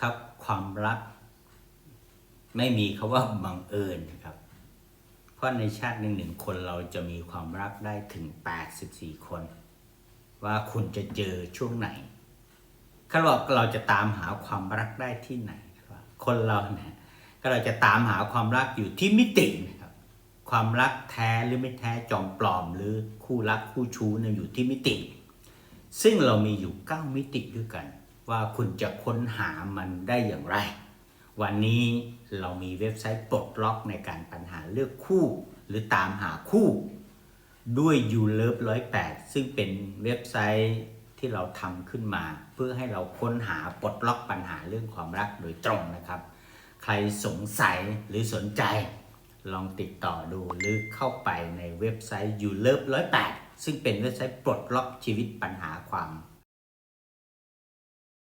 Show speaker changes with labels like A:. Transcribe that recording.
A: ครับ ความรัก ไม่มีคาว่าบังเอิญครับ เพราะในชาติหนึ่งหนึ่งคนเราจะมีความรักได้ถึง 84 คน ว่าคุณจะเจอช่วงไหนเขาบอกเราจะตามหาความรักได้ที่ไหนครับคนเราเนี่ยก็เราจะตามหาความรักอยู่ที่มิตินะครับ ความรักแท้หรือไม่แท้จอมปลอมหรือคู่รักคู่ชู้เนี่ยอยู่ที่มิติ ซึ่งเรามีอยู่ 9 มิติด้วยกัน ว่าคุณจะค้นหามันได้อย่างไร วันนี้เรามีเว็บไซต์ปลดล็อกในการปัญหาเลือกคู่ หรือตามหาคู่ ด้วย u Love 108 ซึ่งเป็นเว็บไซต์ที่เราทำขึ้นมา เพื่อให้เราค้นหาปลดล็อกปัญหาเรื่องความรักโดยตรงนะครับ ใครสงสัยหรือสนใจ ลองติดต่อดูหรือเข้าไปในเว็บไซต์ u Love 108 ซึ่งเป็นเว็บไซต์ปลดล็อกชีวิตปัญหาความ